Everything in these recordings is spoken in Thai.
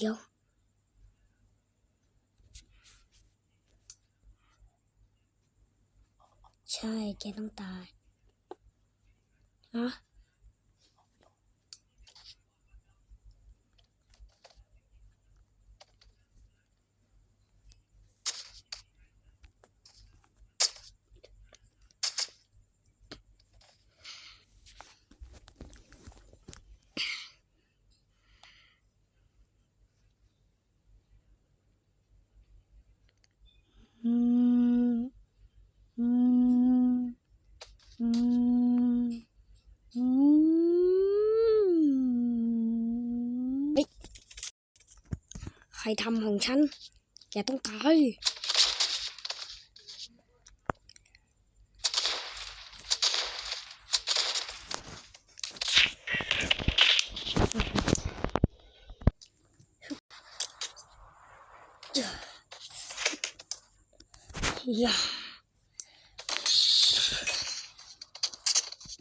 เดี๋ยวใช่ แกต้องตายฮะอืม อืม อืม อืมเฮ้ยใคร ทำของฉัน แกต้องตายอย่า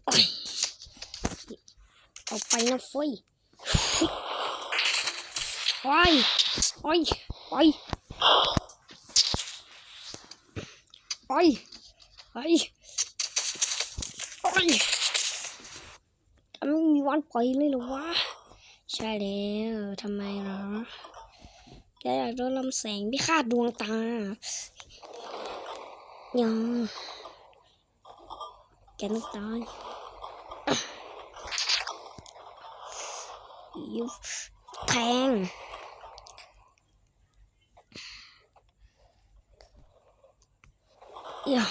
อ้ยเอาไปนะเฟยไป ไปไปไปไปไปจะไม่มีวันปล่อยเลยหรอวะ ใช่แล้วทำไมเหรอแกอยากโดนลำแสงพิฆาตดวงตายังแกต้องตายยุบแทง อย่า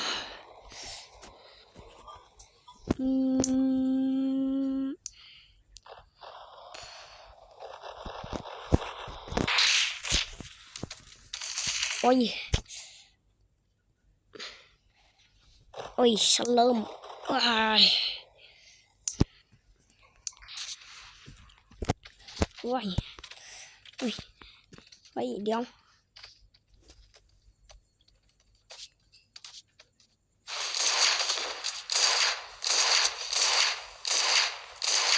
อืมโอ้ยโอ้ยฉันเริ่มว้ายว้ายเฮ้ยเฮ้ยเดี๋ยว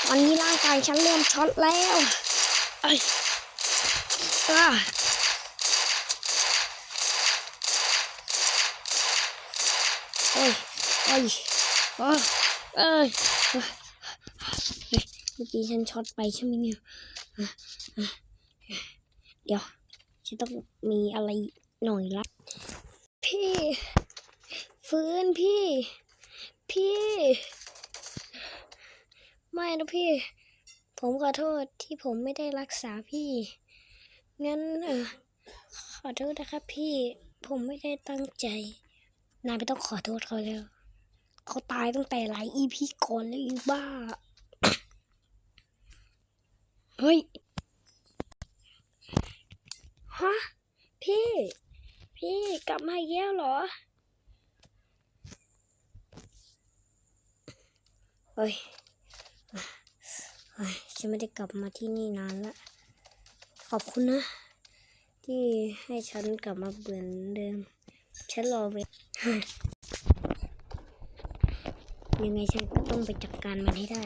ตอนนี้ร่างฉันเริ่มช็อตแล้วเอ้ยอ่าโอ้ยโอ้ยโอ้ยเอ้ยเอ้ยเมื่อกี้ฉันช็อตไปใช่ไหมเนี่ยเดี๋ยวฉันต้องมีอะไรหน่อยละพี่ ฟื้นพี่ พี่ ไม่นะพี่ ผมขอโทษที่ผมไม่ได้รักษาพี่ งั้นเออขอโทษนะครับพี่ผมไม่ได้ตั้งใจ นายไม่ต้องขอโทษเขาแล้ว เขาตายตั้งแต่หลายอีพีก่อนแล้วอีบ้า เฮ้ย ฮะ พี่ พี่กลับมาอีกแล้วเหรอ เฮ้ย ฉันไม่ได้กลับมาที่นี่นานละขอบคุณนะ ที่ให้ฉันกลับมาเหมือนเดิม ฉันรอเวยังไงฉันก็ต้องไปจัดการมันให้ได้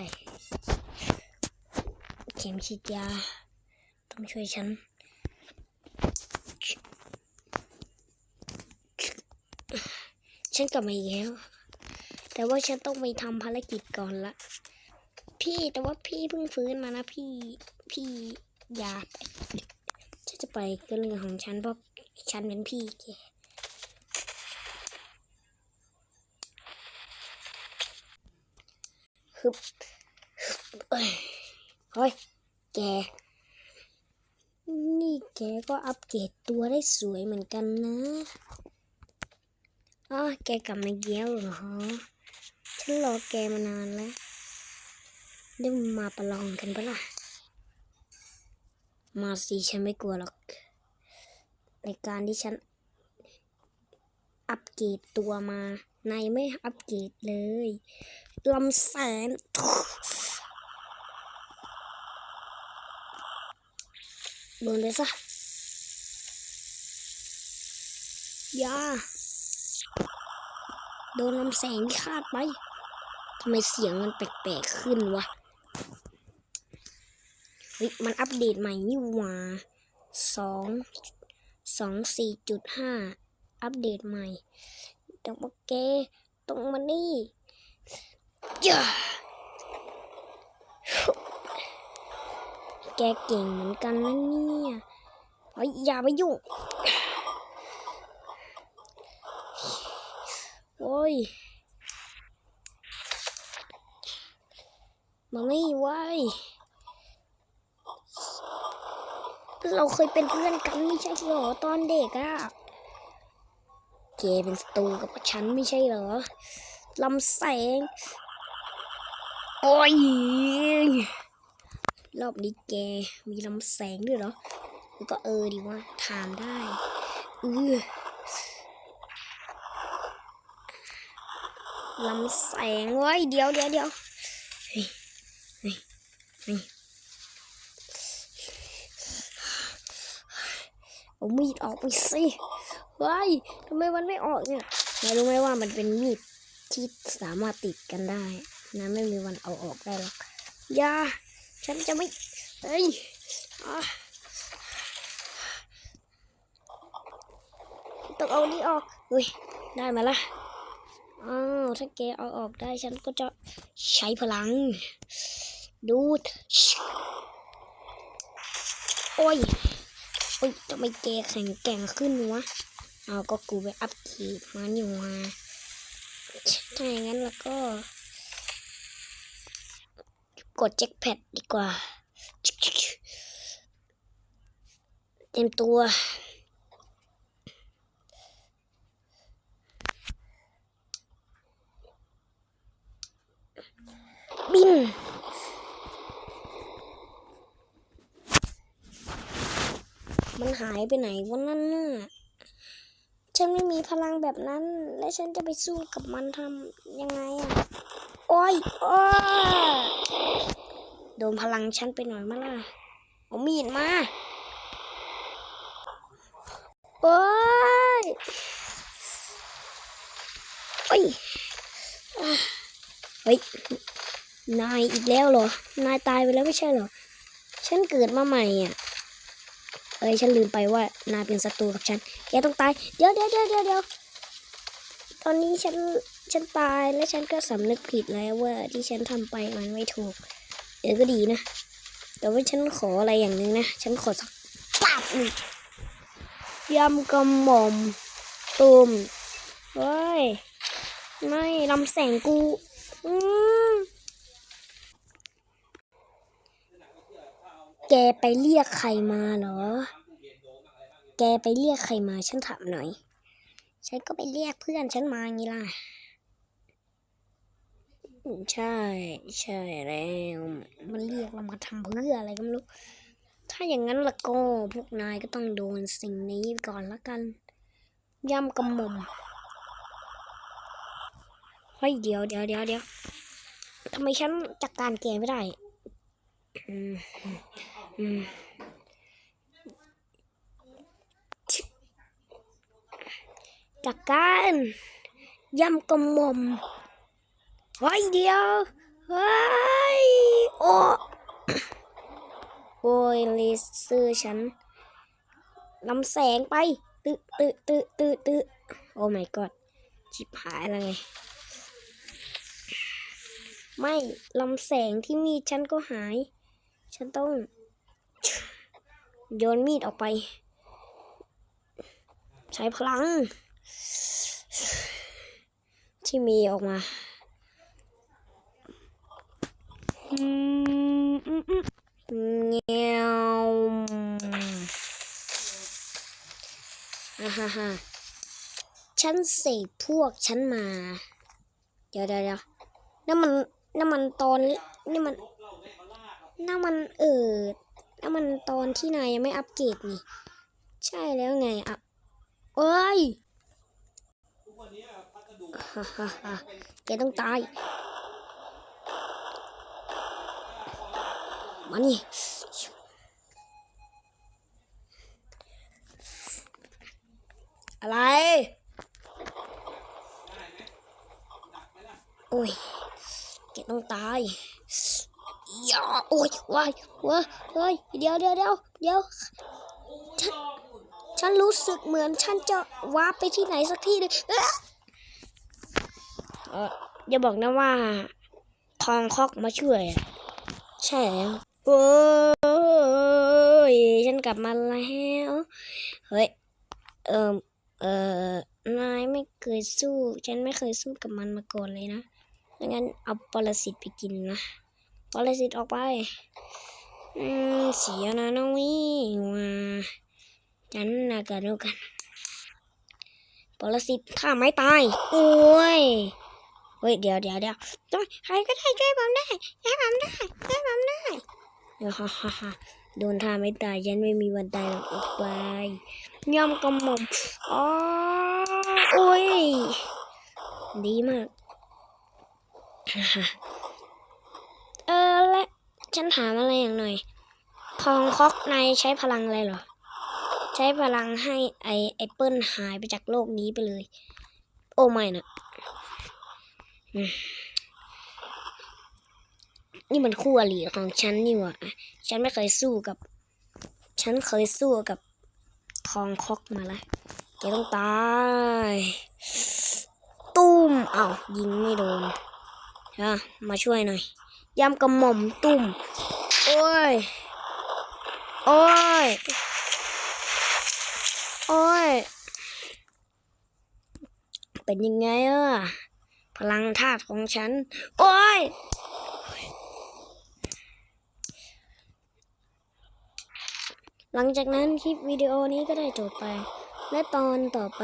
เข็มฉีดยา ต้องช่วยฉันฉันกลับมาอีกแล้ว แต่ว่าฉันต้องไปทำภารกิจก่อนละ พี่แต่ว่าพี่เพิ่งฟื้นมานะพี่พี่อย่าไปฉันจะไปก็เรื่องของฉันเพราะฉันเป็นพี่แกฮึบเอ้ยเฮ้ยแก นี่แกก็อัปเกรดตัวได้สวยเหมือนกันนะอ๋อแกกลับมาเกี้ยวเหรอฉันรอแกมานานแล้ว เดี๋ยวมาประลองกันปะล่ะ มาสิฉันไม่กลัวหรอก ในการที่ฉัน อัปเกรดตัวมา นายไม่อัปเกรดเลยลำแสนโดนไปซะยาโดนลำแสงที่คาดไป ทำไมเสียงมันแปลกๆขึ้นวะ เฮ้ยมันอัปเดตใหม่นี่หว่าสองสองสี่จุดห้าอัปเดตใหม่แต่ว่าแกต้องมานี่ย่าแกเก่งเหมือนกันนะเนี่ยเฮ้ยอย่าไปยุ่งโอ้ยมานี่ไว้ย เราเคยเป็นเพื่อนกันไม่ใช่เหรอตอนเด็กอะแกเป็นศัตรูกับฉันไม่ใช่เหรอลำแสง โอ้ย รอบนี้แกมีลำแสงด้วยเหรอแล้วก็เออดีว่าถามได้เออลำแสงไว้เดี๋ยวเดี๋ยวเดี๋ยวเอามีดออกไปสิเฮ้ยทำไมมันไม่ออกเนี่ยนายรู้ไหมว่ามันเป็นมีดที่สามารถติดกันได้นะไม่มีวันเอาออกได้หรอกอย่าฉันจะไม่เฮ้ยอต้องเอานี่ออกเฮ้ยได้มาละอ้าวถ้าแกเอาออกได้ฉันก็จะใช้พลัง ดูดโอ้ย โอ้ยทำไมแกแข็งแกร่งขึ้นวะเอาก็กูไปอัพคีดมันอยู่มาถ้าอย่างนั้นแล้วก็ กดแจ็คแพดดีกว่า เต็มตัว บิน มันหาย ไปไหนวันนั้นน่ะฉันไม่มีพลังแบบนั้น และฉันจะไปสู้กับมันทำยังไงอะโอ้ยโอ้โดนพลังฉันไปหน่อยมาล่ะเอามีดมาโอ้ยโอ้ยเฮ้ย นายอีกแล้วเหรอ นายตายไปแล้วไม่ใช่เหรอ ฉันเกิดมาใหม่อะ เอ้ยฉันลืมไปว่านายเป็นศัตรูกับฉัน แกต้องตายเดี๋ยวเดี๋ยวเดี๋ยวเดี๋ยวเดี๋ยวตอนนี้ฉันฉันตายและฉันก็สำนึกผิดแล้วว่าที่ฉันทำไปมันไม่ถูก เออก็ดีนะ แต่ว่าฉันขออะไรอย่างหนึ่งนะ ฉันขอสักปับหนึ่งยำกระหม่อมตุมเฮ้ย ไม่ลำแสงกู อืม แกไปเรียกใครมาเหรอ แกไปเรียกใครมาฉันถามหน่อย ฉันก็ไปเรียกเพื่อนฉันมาไงล่ะ ใช่ ใช่แล้ว มันเรียกเรามาทำเพื่ออะไรก็ไม่รู้ ถ้าอย่างนั้นละก็พวกนายก็ต้องโดนสิ่งนี้ก่อนละกัน ย่ำกระหม่อมเฮ้ยเดี๋ยวเดี๋ยวเดี๋ยวเดี๋ยวทำไมฉันจัดการแกไม่ได้อืม จัดการย่ำกระหม่อมเฮ้ยเดียวเฮ้ยโอ้โอยเลเซอร์ฉันลำแสงไปตึตึตึตึตึโอ้ my god ชิบหายแล้วไง ไม่ลำแสงที่มีฉันก็หาย ฉันต้อง โยนมีดออกไป ใช้พลัง ที่มีออกมาเงี้ยวอ่าฮ่าฮ่าฉันเสกพวกฉันมา เดี๋ยวเดี๋ยวเดี๋ยวนั่นมันนั่นมันตอนนี่มันนั่นมันเออ นั่นมันตอนที่นายยังไม่อัปเกรดนี่ ใช่แล้วไงอะเอ้ยฮ่าฮ่าฮ่าแกต้องตาย มานี่อะไร โอ้ย แกต้องตาย ยโอ้ยว้ายว้ายเฮ้ยเดี๋ยวเดี๋ยวเดี๋ยวเดี๋ยวฉันรู้สึกเหมือนฉันจะวาร์ปไปที่ไหนสักที่หนึงเอ๊ะเอออย่าบอกนะว่า ทองคอกมาช่วย ใช่แล้วโอ้ยฉันกลับมาแล้วเฮ้ยเออเออนายไม่เคยสู้ ฉันไม่เคยสู้กับมันมาก่อนเลยนะงั้นเอาปรสิตไปกินนะ ปรสิตออกไป อืม เสียนะน้องวิว่าฉันนะกันดูกันปรสิตข้าไม่ตาย โอ้ย เฮ้ย เดี๋ยวเดี๋ยวเดี๋ยวช่วยใครก็ได้ช่วยผมได้ช่วยผมได้ช่วยผมได้เดี๋ยวฮ่าฮ่าฮ่าโดนท่าไม่ตายฉันไม่มีวันตายหรอกอีกไปย่อมกระหม่อมอ๋อโอ้ย ดีมาก ฮ่าฮ่าเออและ ฉันถามอะไรอย่างหน่อย ทองคอกนายใช้พลังอะไรเหรอ ใช้พลังให้ไอแอปเปิลหายไปจากโลกนี้ไปเลย โอ้ไม่นะนี่มันคู่อริของฉันนี่หว่าฉันไม่เคยสู้กับ ฉันเคยสู้กับทองคอกมาแล้วแกต้องตาย ตุ้ม เอ้ายิงไม่โดนอะมาช่วยหน่อย ยำกระหม่อมตุ้มโอ้ย โอ้ย โอ้ย เป็นยังไงอะ พลังธาตุของฉัน โอ้ยหลังจากนั้นคลิปวิดีโอนี้ก็ได้จบไป และตอนต่อไป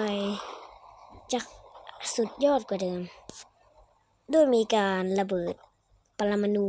จะสุดยอดกว่าเดิม ด้วยมีการระเบิด ปรมาณู